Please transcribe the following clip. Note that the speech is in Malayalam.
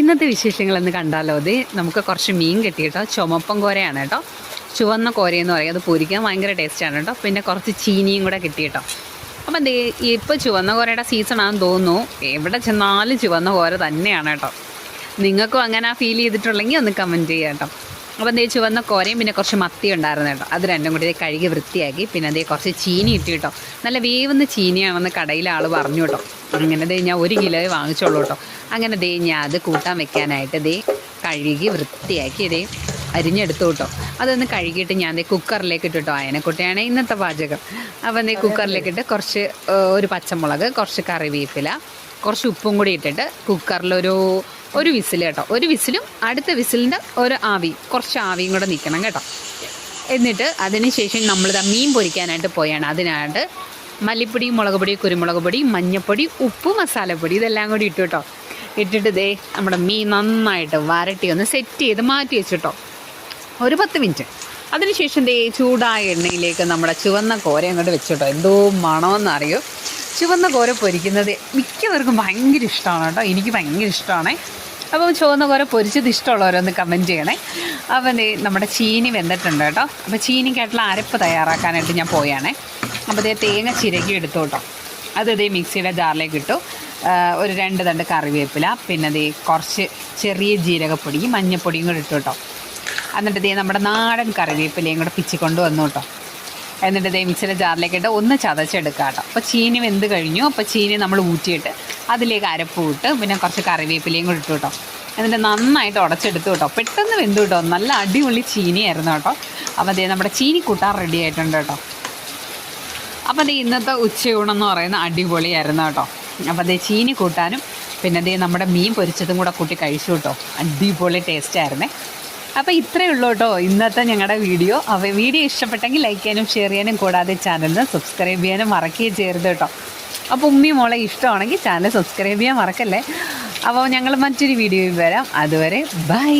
ഇന്നത്തെ വിശേഷങ്ങൾ എന്ന് കണ്ടാലോ? അത് നമുക്ക് കുറച്ച് മീൻ കിട്ടി കേട്ടോ ചുമപ്പം കോരയാണ് കേട്ടോ. ചുവന്ന കോരയെന്ന് പറയും. അത് പൊരിക്കാൻ ഭയങ്കര ടേസ്റ്റാണ് കേട്ടോ. പിന്നെ കുറച്ച് ചീനിയും കൂടെ കിട്ടി കേട്ടോ അപ്പം എന്തേ ഇപ്പോൾ ചുവന്ന കോരയുടെ സീസണാണെന്ന് തോന്നുന്നു. എവിടെ ചെന്നാലും ചുവന്ന കോര തന്നെയാണ് കേട്ടോ. നിങ്ങൾക്കും അങ്ങനെ ഫീൽ ചെയ്തിട്ടുണ്ടെങ്കിൽ ഒന്ന് കമന്റ് ചെയ്യാം കേട്ടോ. അപ്പം എന്തേ ചുവന്ന കോരയും പിന്നെ കുറച്ച് മത്തി ഉണ്ടായിരുന്നു കേട്ടോ. അത് രണ്ടും കൂടി കഴുകി വൃത്തിയാക്കി. പിന്നെ അതേ കുറച്ച് ചീനി ഇട്ടു കേട്ടോ. നല്ല വേവുന്ന ചീനിയാണെന്ന് കടയിലെ ആൾ പറഞ്ഞു കേട്ടോ. അങ്ങനെ ദേ ഞാൻ ഒരു കിലോ വാങ്ങിച്ചോളൂ കേട്ടോ. അങ്ങനെ ദേ ഞാൻ അത് കൂട്ടാൻ വെക്കാനായിട്ട് ദേ കഴുകി വൃത്തിയാക്കി ദേ അരിഞ്ഞെടുത്തു കേട്ടോ. അതൊന്ന് കഴുകിയിട്ട് ഞാൻ കുക്കറിലേക്ക് ഇട്ടിട്ടോ അയനക്കുട്ടിയാണ് ഇന്നത്തെ പാചകം. അപ്പം ദേ കുക്കറിലേക്ക് ഇട്ട് കുറച്ച് ഒരു പച്ചമുളക് കുറച്ച് കറിവേപ്പില കുറച്ച് ഉപ്പും കൂടി ഇട്ടിട്ട് കുക്കറിലൊരു ഒരു വിസിൽ കേട്ടോ. ഒരു വിസിലും അടുത്ത വിസിലിന്റെ ഒരു ആവി. കുറച്ച് ആവിയും കൂടെ നിൽക്കണം കേട്ടോ. എന്നിട്ട് അതിന് ശേഷം നമ്മളിതാ മീൻ പൊരിക്കാനായിട്ട് പോയാണ്. അതിനായിട്ട് മല്ലിപ്പൊടി മുളക് പൊടി കുരുമുളക് പൊടി മഞ്ഞൾപ്പൊടി ഉപ്പ് മസാലപ്പൊടി ഇതെല്ലാം കൂടി ഇട്ടു കേട്ടോ. ഇട്ടിട്ട് ദേ നമ്മുടെ മീൻ നന്നായിട്ട് വരട്ടി ഒന്ന് സെറ്റ് ചെയ്ത് മാറ്റി വെച്ചിട്ടോ ഒരു പത്ത് മിനിറ്റ്. അതിനുശേഷം ദേ ചൂടായ എണ്ണയിലേക്ക് നമ്മുടെ ചുവന്ന കോര അങ്ങോട്ട് വെച്ചിട്ടോ എന്തോ മണമെന്നറിയോ ചുവന്ന കോര പൊരിക്കുന്നത് മിക്കവർക്കും ഭയങ്കര ഇഷ്ടമാണ് കേട്ടോ. എനിക്ക് ഭയങ്കര ഇഷ്ടമാണ്. അപ്പം ചുവന്ന കോര പൊരിച്ചത് ഇഷ്ടമുള്ളവരൊന്ന് കമന്റ് ചെയ്യണേ. അപ്പം നമ്മുടെ ചീനി വെന്തിട്ടുണ്ട് കേട്ടോ. അപ്പോൾ ചീനിക്കായിട്ടുള്ള അരപ്പ് തയ്യാറാക്കാനായിട്ട് ഞാൻ പോയാണേ. അപ്പോൾ ഇതേ തേങ്ങ ചിരകി എടുത്തു കേട്ടോ. അത് ഇതേ മിക്സിയുടെ ജാറിലേക്ക് ഇട്ടു. ഒരു രണ്ട് തണ്ട് കറിവേപ്പില പിന്നെ ദേ കുറച്ച് ചെറിയ ജീരകപ്പൊടിയും മഞ്ഞപ്പൊടിയും കൂടെ ഇട്ടു കേട്ടോ. എന്നിട്ട് ഇതേ നമ്മുടെ നാടൻ കറിവേപ്പിലയും കൂടെ പിച്ചിക്കൊണ്ട് വന്നു കേട്ടോ. എന്നിട്ട് ദേ മിക്സിയുടെ ജാറിലേക്ക് ഇട്ട് ഒന്ന് ചതച്ചെടുക്കുക കേട്ടോ അപ്പോൾ ചീനി വെന്ത് കഴിഞ്ഞു. അപ്പോൾ ചീനി നമ്മൾ ഊറ്റിയിട്ട് അതിലേക്ക് അരപ്പ് ഇട്ട് പിന്നെ കുറച്ച് കറിവേപ്പിലയും കൂടി ഇട്ടു കേട്ടോ. എന്നിട്ട് നന്നായിട്ട് ഉടച്ചെടുത്തു കേട്ടോ. പെട്ടെന്ന് വെന്തു കേട്ടോ. നല്ല അടിപൊളി ചീനിയായിരുന്നു കേട്ടോ. അപ്പോൾ അതേ നമ്മുടെ ചീനി കൂട്ടാൻ റെഡി ആയിട്ടുണ്ട് കേട്ടോ. അപ്പോൾ അതേ ഇന്നത്തെ ഉച്ചയൂണെന്ന് പറയുന്ന അടിപൊളിയായിരുന്നു കേട്ടോ. അപ്പോൾ അതേ ചീനി കൂട്ടാനും പിന്നെ അതേ നമ്മുടെ മീൻ പൊരിച്ചതും കൂടെ കൂട്ടി കഴിച്ചു കേട്ടോ. അടിപൊളി ടേസ്റ്റ് ആയിരുന്നേ. അപ്പോൾ ഇത്രയേ ഉള്ളൂ കേട്ടോ ഇന്നത്തെ ഞങ്ങളുടെ വീഡിയോ. അപ്പോൾ വീഡിയോ ഇഷ്ടപ്പെട്ടെങ്കിൽ ലൈക്ക് ചെയ്യാനും ഷെയർ ചെയ്യാനും കൂടാതെ ചാനലിന് സബ്സ്ക്രൈബ് ചെയ്യാനും മറക്കുകയും ചെയ്യരുത് കേട്ടോ. അപ്പോൾ ഉമ്മി മോളെ ഇഷ്ടമാണെങ്കിൽ ചാനൽ സബ്സ്ക്രൈബ് ചെയ്യാൻ മറക്കല്ലേ? അപ്പോൾ ഞങ്ങൾ മറ്റൊരു വീഡിയോയിൽ വരാം. അതുവരെ ബൈ